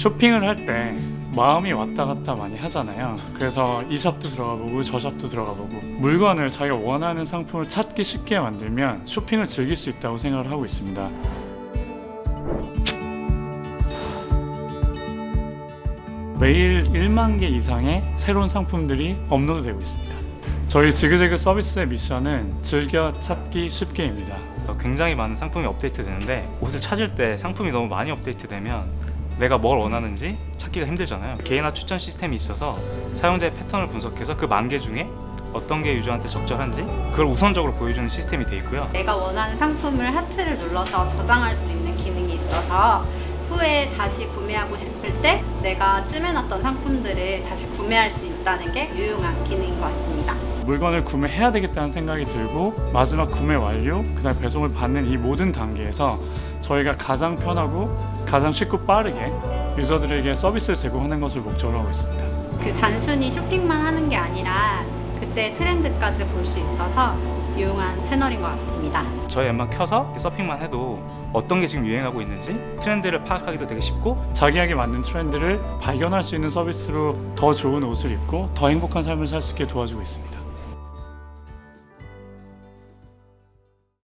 쇼핑을 할 때 마음이 왔다 갔다 많이 하잖아요. 그래서 이 샵도 들어가 보고 저 샵도 들어가 보고 물건을 자기가 원하는 상품을 찾기 쉽게 만들면 쇼핑을 즐길 수 있다고 생각을 하고 있습니다. 매일 1만 개 이상의 새로운 상품들이 업로드되고 있습니다. 저희 지그재그 서비스의 미션은 즐겨 찾기 쉽게입니다. 어, 굉장히 많은 상품이 업데이트되는데 옷을 찾을 때 상품이 너무 많이 업데이트되면 내가 뭘 원하는지 찾기가 힘들잖아요. 개인화 추천 시스템이 있어서 사용자의 패턴을 분석해서 그 만 개 중에 어떤 게 유저한테 적절한지 그걸 우선적으로 보여주는 시스템이 돼 있고요. 내가 원하는 상품을 하트를 눌러서 저장할 수 있는 기능이 있어서 후에 다시 구매하고 싶을 때 내가 찜해놨던 상품들을 다시 구매할 수 있다는 게 유용한 기능인 것 같습니다. 물건을 구매해야 되겠다는 생각이 들고 마지막 구매 완료, 그다음 배송을 받는 이 모든 단계에서 저희가 가장 편하고 가장 쉽고 빠르게 유저들에게 서비스를 제공하는 것을 목적으로 하고 있습니다. 그 단순히 쇼핑만 하는 게 아니라 그때 트렌드까지 볼 수 있어서 유용한 채널인 것 같습니다. 저희 앱만 켜서 서핑만 해도 어떤 게 지금 유행하고 있는지 트렌드를 파악하기도 되게 쉽고 자기에게 맞는 트렌드를 발견할 수 있는 서비스로 더 좋은 옷을 입고 더 행복한 삶을 살 수 있게 도와주고 있습니다.